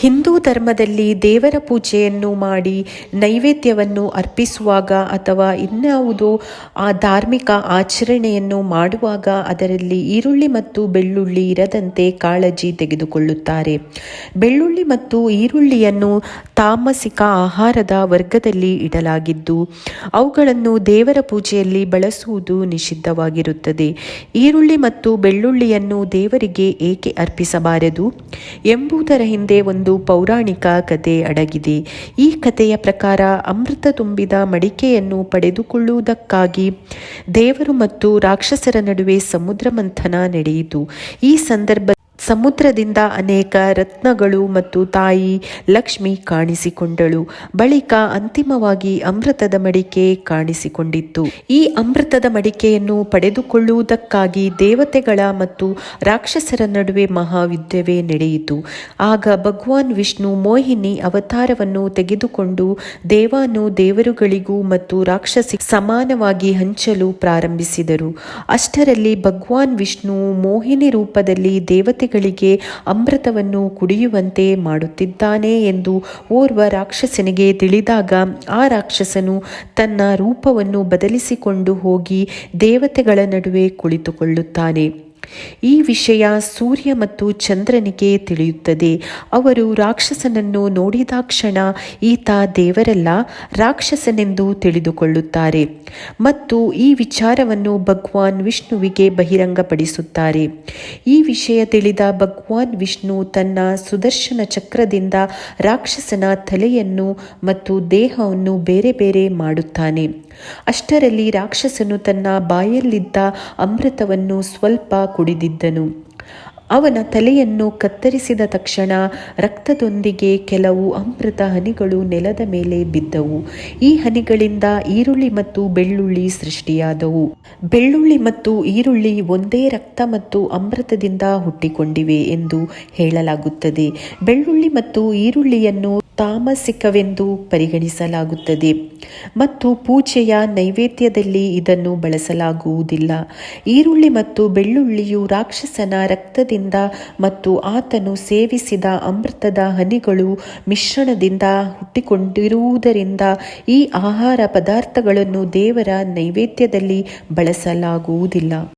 ಹಿಂದೂ ಧರ್ಮದಲ್ಲಿ ದೇವರ ಪೂಜೆಯನ್ನು ಮಾಡಿ ನೈವೇದ್ಯವನ್ನು ಅರ್ಪಿಸುವಾಗ ಅಥವಾ ಇನ್ಯಾವುದೋ ಆ ಧಾರ್ಮಿಕ ಆಚರಣೆಯನ್ನು ಮಾಡುವಾಗ ಅದರಲ್ಲಿ ಈರುಳ್ಳಿ ಮತ್ತು ಬೆಳ್ಳುಳ್ಳಿ ಇರದಂತೆ ಕಾಳಜಿ ತೆಗೆದುಕೊಳ್ಳುತ್ತಾರೆ. ಬೆಳ್ಳುಳ್ಳಿ ಮತ್ತು ಈರುಳ್ಳಿಯನ್ನು ತಾಮಸಿಕ ಆಹಾರದ ವರ್ಗದಲ್ಲಿ ಇಡಲಾಗಿದ್ದು, ಅವುಗಳನ್ನು ದೇವರ ಪೂಜೆಯಲ್ಲಿ ಬಳಸುವುದು ನಿಷಿದ್ಧವಾಗಿರುತ್ತದೆ. ಈರುಳ್ಳಿ ಮತ್ತು ಬೆಳ್ಳುಳ್ಳಿಯನ್ನು ದೇವರಿಗೆ ಏಕೆ ಅರ್ಪಿಸಬಾರದು? ಎಂಬುದರ ಹಿಂದೆ ಒಂದು ಪೌರಾಣಿಕ ಕತೆ ಅಡಗಿದೆ. ಈ ಕಥೆಯ ಪ್ರಕಾರ ಅಮೃತ ತುಂಬಿದ ಮಡಿಕೆಯನ್ನು ಪಡೆದುಕೊಳ್ಳುವುದಕ್ಕಾಗಿ ದೇವರು ಮತ್ತು ರಾಕ್ಷಸರ ನಡುವೆ ಸಮುದ್ರ ಮಂಥನ ನಡೆಯಿತು. ಈ ಸಂದರ್ಭ ಸಮುದ್ರದಿಂದ ಅನೇಕ ರತ್ನಗಳು ಮತ್ತು ತಾಯಿ ಲಕ್ಷ್ಮಿ ಕಾಣಿಸಿಕೊಂಡಳು. ಬಳಿಕ ಅಂತಿಮವಾಗಿ ಅಮೃತದ ಮಡಿಕೆ ಕಾಣಿಸಿಕೊಂಡಿತ್ತು. ಈ ಅಮೃತದ ಮಡಿಕೆಯನ್ನು ಪಡೆದುಕೊಳ್ಳುವುದಕ್ಕಾಗಿ ದೇವತೆಗಳ ಮತ್ತು ರಾಕ್ಷಸರ ನಡುವೆ ಮಹಾವಿದ್ಯವೇ ನಡೆಯಿತು. ಆಗ ಭಗವಾನ್ ವಿಷ್ಣು ಮೋಹಿನಿ ಅವತಾರವನ್ನು ತೆಗೆದುಕೊಂಡು ದೇವಾನು ದೇವರುಗಳಿಗೂ ಮತ್ತು ರಾಕ್ಷಸಿ ಸಮಾನವಾಗಿ ಹಂಚಲು ಪ್ರಾರಂಭಿಸಿದರು. ಅಷ್ಟರಲ್ಲಿ ಭಗವಾನ್ ವಿಷ್ಣು ಮೋಹಿನಿ ರೂಪದಲ್ಲಿ ದೇವತೆಗಳಿಗೆ ಅಮೃತವನ್ನು ಕುಡಿಯುವಂತೆ ಮಾಡುತ್ತಿದ್ದಾನೆ ಎಂದು ಓರ್ವ ರಾಕ್ಷಸನಿಗೆ ತಿಳಿದಾಗ ಆ ರಾಕ್ಷಸನು ತನ್ನ ರೂಪವನ್ನು ಬದಲಿಸಿಕೊಂಡು ಹೋಗಿ ದೇವತೆಗಳ ನಡುವೆ ಕುಳಿತುಕೊಳ್ಳುತ್ತಾನೆ. ಈ ವಿಷಯ ಸೂರ್ಯ ಮತ್ತು ಚಂದ್ರನಿಗೆ ತಿಳಿಯುತ್ತದೆ. ಅವರು ರಾಕ್ಷಸನನ್ನು ನೋಡಿದಾಕ್ಷಣ ಈತ ದೇವರಲ್ಲ, ರಾಕ್ಷಸನೆಂದು ತಿಳಿದುಕೊಳ್ಳುತ್ತಾರೆ ಮತ್ತು ಈ ವಿಚಾರವನ್ನು ಭಗವಾನ್ ವಿಷ್ಣುವಿಗೆ ಬಹಿರಂಗಪಡಿಸುತ್ತಾರೆ. ಈ ವಿಷಯ ತಿಳಿದ ಭಗವಾನ್ ವಿಷ್ಣು ತನ್ನ ಸುದರ್ಶನ ಚಕ್ರದಿಂದ ರಾಕ್ಷಸನ ತಲೆಯನ್ನು ಮತ್ತು ದೇಹವನ್ನು ಬೇರೆ ಬೇರೆ ಮಾಡುತ್ತಾನೆ. ಅಷ್ಟರಲ್ಲಿ ರಾಕ್ಷಸನು ತನ್ನ ಬಾಯಲ್ಲಿದ್ದ ಅಮೃತವನ್ನು ಸ್ವಲ್ಪ ಕುಡಿದಿದ್ದನು. ಅವನ ತಲೆಯನ್ನು ಕತ್ತರಿಸಿದ ತಕ್ಷಣ ರಕ್ತದೊಂದಿಗೆ ಕೆಲವು ಅಮೃತ ಹನಿಗಳು ನೆಲದ ಮೇಲೆ ಬಿದ್ದವು. ಈ ಹನಿಗಳಿಂದ ಈರುಳ್ಳಿ ಮತ್ತು ಬೆಳ್ಳುಳ್ಳಿ ಸೃಷ್ಟಿಯಾದವು. ಬೆಳ್ಳುಳ್ಳಿ ಮತ್ತು ಈರುಳ್ಳಿ ಒಂದೇ ರಕ್ತ ಮತ್ತು ಅಮೃತದಿಂದ ಹುಟ್ಟಿಕೊಂಡಿವೆ ಎಂದು ಹೇಳಲಾಗುತ್ತದೆ. ಬೆಳ್ಳುಳ್ಳಿ ಮತ್ತು ಈರುಳ್ಳಿಯನ್ನು ತಾಮಸಿಕವೆಂದು ಪರಿಗಣಿಸಲಾಗುತ್ತದೆ ಮತ್ತು ಪೂಜೆಯ ನೈವೇದ್ಯದಲ್ಲಿ ಇದನ್ನು ಬಳಸಲಾಗುವುದಿಲ್ಲ. ಈರುಳ್ಳಿ ಮತ್ತು ಬೆಳ್ಳುಳ್ಳಿಯು ರಾಕ್ಷಸನ ರಕ್ತದಿಂದ ಮತ್ತು ಆತನು ಸೇವಿಸಿದ ಅಮೃತದ ಹನಿಗಳು ಮಿಶ್ರಣದಿಂದ ಹುಟ್ಟಿಕೊಂಡಿರುವುದರಿಂದ ಈ ಆಹಾರ ಪದಾರ್ಥಗಳನ್ನು ದೇವರ ನೈವೇದ್ಯದಲ್ಲಿ ಬಳಸಲಾಗುವುದಿಲ್ಲ.